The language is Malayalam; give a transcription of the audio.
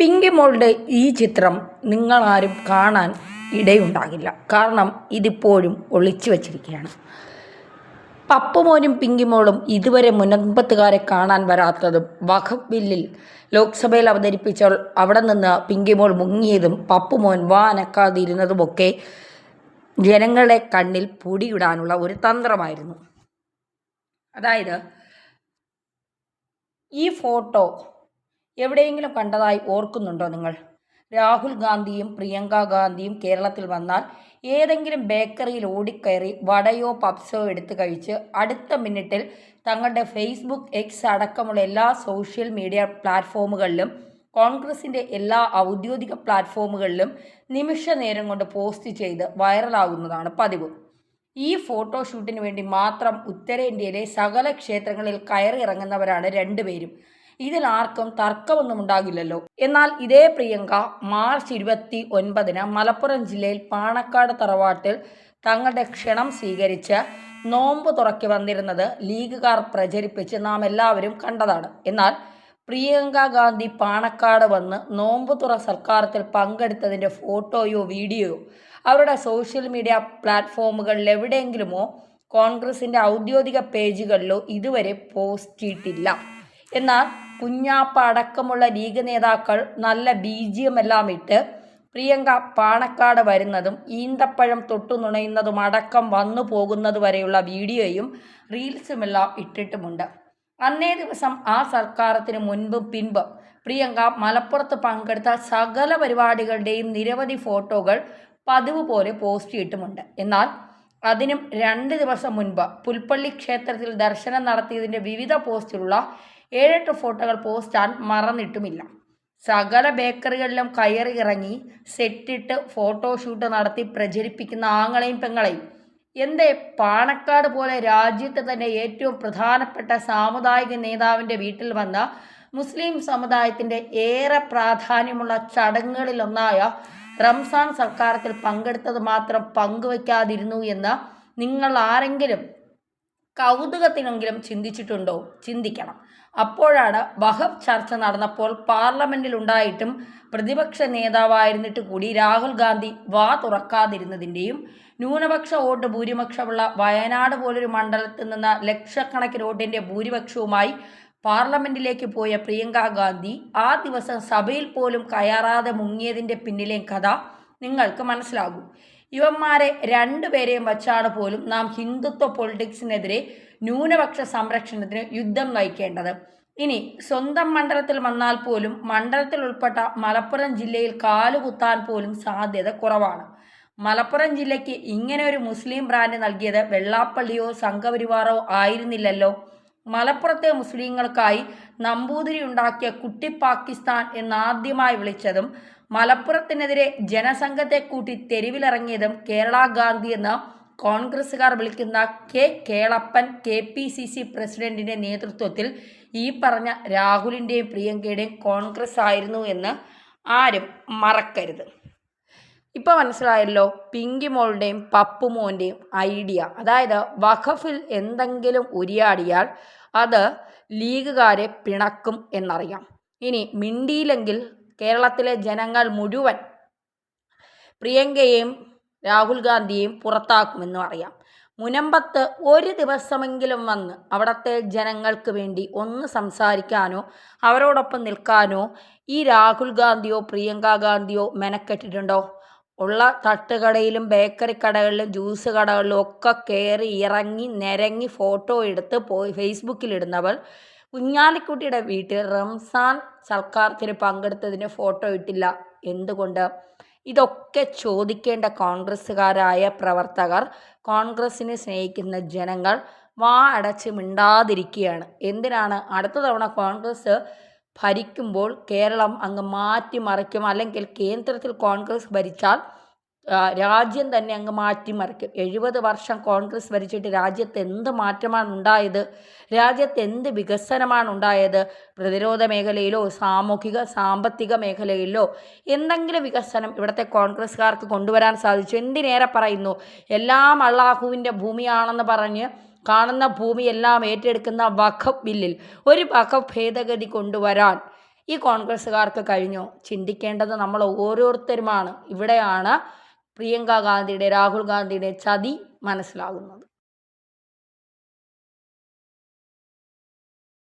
പിങ്കി മോളുടെ ഈ ചിത്രം നിങ്ങളാരും കാണാൻ ഇടയുണ്ടാകില്ല. കാരണം ഇതിപ്പോഴും ഒളിച്ചു വച്ചിരിക്കുകയാണ്. പപ്പുമോനും പിങ്കിമോളും ഇതുവരെ മുനമ്പത്തുകാരെ കാണാൻ വരാത്തതും വഖഫ് ബില്ലിൽ ലോക്സഭയിൽ അവതരിപ്പിച്ചപ്പോൾ അവിടെ നിന്ന് പിങ്കിമോൾ മുങ്ങിയതും പപ്പുമോൻ വാനക്കാതിരുന്നതുമൊക്കെ ജനങ്ങളെ കണ്ണിൽ പൊടിയിടാനുള്ള ഒരു തന്ത്രമായിരുന്നു. അതായത് ഈ ഫോട്ടോ എവിടെയെങ്കിലും കണ്ടതായി ഓർക്കുന്നുണ്ടോ നിങ്ങൾ? രാഹുൽ ഗാന്ധിയും പ്രിയങ്ക ഗാന്ധിയും കേരളത്തിൽ വന്നാൽ ഏതെങ്കിലും ബേക്കറിയിൽ ഓടിക്കയറി വടയോ പപ്സോ എടുത്തു കഴിച്ച് അടുത്ത മിനിറ്റിൽ തങ്ങളുടെ ഫേസ്ബുക്ക് എക്സ് അടക്കമുള്ള എല്ലാ സോഷ്യൽ മീഡിയ പ്ലാറ്റ്ഫോമുകളിലും കോൺഗ്രസിന്റെ എല്ലാ ഔദ്യോഗിക പ്ലാറ്റ്ഫോമുകളിലും നിമിഷ നേരം കൊണ്ട് പോസ്റ്റ് ചെയ്ത് വൈറലാകുന്നതാണ് പതിവ്. ഈ ഫോട്ടോഷൂട്ടിന് വേണ്ടി മാത്രം ഉത്തരേന്ത്യയിലെ സകല ക്ഷേത്രങ്ങളിൽ കയറിയിറങ്ങുന്നവരാണ് രണ്ടുപേരും. ഇതിൽ ആർക്കും തർക്കമൊന്നും ഉണ്ടാകില്ലല്ലോ. എന്നാൽ ഇതേ പ്രിയങ്ക മാർച്ച് ഇരുപത്തി ഒൻപതിന് മലപ്പുറം ജില്ലയിൽ പാണക്കാട് തറവാട്ടിൽ തങ്ങളുടെ ക്ഷണം സ്വീകരിച്ച് നോമ്പ് തുറക്കി വന്നിരുന്നത് ലീഗുകാർ പ്രചരിപ്പിച്ച് നാം എല്ലാവരും കണ്ടതാണ്. എന്നാൽ പ്രിയങ്ക ഗാന്ധി പാണക്കാട് വന്ന് നോമ്പ് തുറ സൽക്കാരത്തിൽ പങ്കെടുത്തതിന്റെ ഫോട്ടോയോ വീഡിയോയോ അവരുടെ സോഷ്യൽ മീഡിയ പ്ലാറ്റ്ഫോമുകളിൽ എവിടെയെങ്കിലുമോ കോൺഗ്രസിന്റെ ഔദ്യോഗിക പേജുകളിലോ ഇതുവരെ പോസ്റ്റ് ചെയ്തിട്ടില്ല എന്നാൽ കുഞ്ഞാപ്പ അടക്കമുള്ള ലീഗ് നേതാക്കൾ നല്ല ബീജിയമെല്ലാം ഇട്ട് പ്രിയങ്ക പാണക്കാട് വരുന്നതും ഈന്തപ്പഴം തൊട്ടു നുണയുന്നതും അടക്കം വന്നു പോകുന്നത് വരെയുള്ള വീഡിയോയും റീൽസുമെല്ലാം ഇട്ടിട്ടുമുണ്ട്. അന്നേ ദിവസം ആ സർക്കാരത്തിന് മുൻപും പിൻപും പ്രിയങ്ക മലപ്പുറത്ത് പങ്കെടുത്ത സകല പരിപാടികളുടെയും നിരവധി ഫോട്ടോകൾ പതിവ് പോലെ പോസ്റ്റ് ചെയ്തിട്ടുമുണ്ട് എന്നാൽ അതിനും രണ്ട് ദിവസം മുൻപ് പുൽപ്പള്ളി ക്ഷേത്രത്തിൽ ദർശനം നടത്തിയതിന്റെ വിവിധ പോസ്റ്റിലുള്ള ഏഴെട്ട് ഫോട്ടോകൾ പോസ്റ്റാൻ മറന്നിട്ടുമില്ല. സകല ബേക്കറികളിലും കയറി ഇറങ്ങി സെറ്റിട്ട് ഫോട്ടോഷൂട്ട് നടത്തി പ്രചരിപ്പിക്കുന്ന ആങ്ങളെയും പെങ്ങളെയും. എന്തേ പാണക്കാട് പോലെ രാജ്യത്തെ തന്നെ ഏറ്റവും പ്രധാനപ്പെട്ട സാമുദായിക നേതാവിന്റെ വീട്ടിൽ വന്ന മുസ്ലിം സമുദായത്തിന്റെ ഏറെ പ്രാധാന്യമുള്ള ചടങ്ങുകളിലൊന്നായ റംസാൻ സർക്കാരത്തിൽ പങ്കെടുത്തത് മാത്രം പങ്കുവയ്ക്കാതിരുന്നു എന്ന് നിങ്ങൾ ആരെങ്കിലും കൗതുകത്തിനെങ്കിലും ചിന്തിച്ചിട്ടുണ്ടോ? ചിന്തിക്കണം. അപ്പോഴാണ് വഹബ് ചർച്ച നടന്നപ്പോൾ പാർലമെന്റിൽ ഉണ്ടായിട്ടും പ്രതിപക്ഷ നേതാവായിരുന്നിട്ട് കൂടി രാഹുൽ ഗാന്ധി വാ തുറക്കാതിരുന്നതിന്റെയും ന്യൂനപക്ഷ വോട്ട് ഭൂരിപക്ഷമുള്ള വയനാട് പോലൊരു മണ്ഡലത്തിൽ നിന്ന് ലക്ഷക്കണക്കിന് വോട്ടിന്റെ ഭൂരിപക്ഷവുമായി പാർലമെന്റിലേക്ക് പോയ പ്രിയങ്ക ഗാന്ധി ആ ദിവസം സഭയിൽ പോലും കയറാതെ മുങ്ങിയതിന്റെ പിന്നിലെ കഥ നിങ്ങൾക്ക് മനസ്സിലാകും. ഇവന്മാരെ രണ്ടുപേരെയും വച്ചാണ് പോലും നാം ഹിന്ദുത്വ പൊളിറ്റിക്സിനെതിരെ ന്യൂനപക്ഷ സംരക്ഷണത്തിന് യുദ്ധം നയിക്കേണ്ടത്. ഇനി സ്വന്തം മണ്ഡലത്തിൽ വന്നാൽ പോലും മണ്ഡലത്തിൽ ഉൾപ്പെട്ട മലപ്പുറം ജില്ലയിൽ കാലുകുത്താൻ പോലും സാധ്യത കുറവാണ്. മലപ്പുറം ജില്ലയ്ക്ക് ഇങ്ങനെ ഒരു മുസ്ലിം ബ്രാൻഡ് നൽകിയത് വെള്ളാപ്പള്ളിയോ സംഘപരിവാറോ ആയിരുന്നില്ലല്ലോ. മലപ്പുറത്തെ മുസ്ലിങ്ങൾക്കായി നമ്പൂതിരി ഉണ്ടാക്കിയ കുട്ടി പാകിസ്ഥാൻ എന്നാദ്യമായി വിളിച്ചതും മലപ്പുറത്തിനെതിരെ ജനസംഘത്തെ കൂട്ടി തെരുവിലിറങ്ങിയതും കേരള ഗാന്ധി എന്ന കോൺഗ്രസ്സുകാർ വിളിക്കുന്ന K Kelappan K P C C പ്രസിഡന്റിന്റെ നേതൃത്വത്തിൽ ഈ പറഞ്ഞ രാഹുലിന്റെയും പ്രിയങ്കയുടെയും കോൺഗ്രസ് ആയിരുന്നു എന്ന് ആരും മറക്കരുത്. ഇപ്പോൾ മനസ്സിലായല്ലോ പിങ്കി മോളുടെയും പപ്പുമോന്റെയും ഐഡിയ. അതായത് വഖഫിൽ എന്തെങ്കിലും ഉരിയാടിയാൽ അത് ലീഗുകാരെ പിണക്കും എന്നറിയാം. ഇനി മിണ്ടിയില്ലെങ്കിൽ കേരളത്തിലെ ജനങ്ങൾ മുഴുവൻ പ്രിയങ്കയെയും രാഹുൽ ഗാന്ധിയെയും പുറത്താക്കുമെന്നും അറിയാം. മുനമ്പത്ത് ഒരു ദിവസമെങ്കിലും വന്ന് അവിടുത്തെ ജനങ്ങൾക്ക് വേണ്ടി ഒന്ന് സംസാരിക്കാനോ അവരോടൊപ്പം നിൽക്കാനോ ഈ രാഹുൽ ഗാന്ധിയോ പ്രിയങ്ക ഗാന്ധിയോ മെനക്കെട്ടിട്ടുണ്ടോ? ഉള്ള തട്ടുകടയിലും ബേക്കറി കടകളിലും ജ്യൂസ് കടകളിലും ഒക്കെ കയറി ഇറങ്ങി നിരങ്ങി ഫോട്ടോ എടുത്ത് പോയി ഫേസ്ബുക്കിലിടുന്നവൾ കുഞ്ഞാലിക്കുട്ടിയുടെ വീട്ടിൽ റംസാൻ സൽക്കാരത്തിന് പങ്കെടുത്തതിന് ഫോട്ടോ ഇട്ടില്ല. എന്തുകൊണ്ട്? ഇതൊക്കെ ചോദിക്കേണ്ട കോൺഗ്രസ്സുകാരായ പ്രവർത്തകർ കോൺഗ്രസ്സിനെ സ്നേഹിക്കുന്ന ജനങ്ങൾ വാ അടച്ച് മിണ്ടാതിരിക്കുകയാണ്. എന്തിനാണ്? അടുത്ത തവണ കോൺഗ്രസ് ഭരിക്കുമ്പോൾ കേരളം അങ്ങ് മാറ്റിമറിക്കും. അല്ലെങ്കിൽ കേന്ദ്രത്തിൽ കോൺഗ്രസ് ഭരിച്ചാൽ രാജ്യം തന്നെ അങ്ങ് മാറ്റിമറിക്കും. എഴുപത് വർഷം കോൺഗ്രസ് ഭരിച്ചിട്ട് രാജ്യത്ത് എന്ത് മാറ്റമാണ് ഉണ്ടായത് രാജ്യത്ത് എന്ത് വികസനമാണ് ഉണ്ടായത് പ്രതിരോധ മേഖലയിലോ സാമൂഹിക സാമ്പത്തിക മേഖലയിലോ എന്തെങ്കിലും വികസനം ഇവിടുത്തെ കോൺഗ്രസ്സുകാർക്ക് കൊണ്ടുവരാൻ സാധിച്ചു. എന്തിനേറെ പറയുന്നു? എല്ലാം അള്ളാഹുവിന്റെ ഭൂമിയാണെന്ന് പറഞ്ഞ് കാണുന്ന ഭൂമിയെല്ലാം ഏറ്റെടുക്കുന്ന വഖഫ് ബില്ലിൽ ഒരു വഖഫ് ഭേദഗതി കൊണ്ടുവരാൻ ഈ കോൺഗ്രസ്സുകാർക്ക് കഴിഞ്ഞോ. ചിന്തിക്കേണ്ടത് നമ്മൾ ഓരോരുത്തരുമാണ്. ഇവിടെയാണ് പ്രിയങ്ക ഗാന്ധിയുടെ രാഹുൽ ഗാന്ധിയുടെ ചതി മനസ്സിലാകുന്നത്.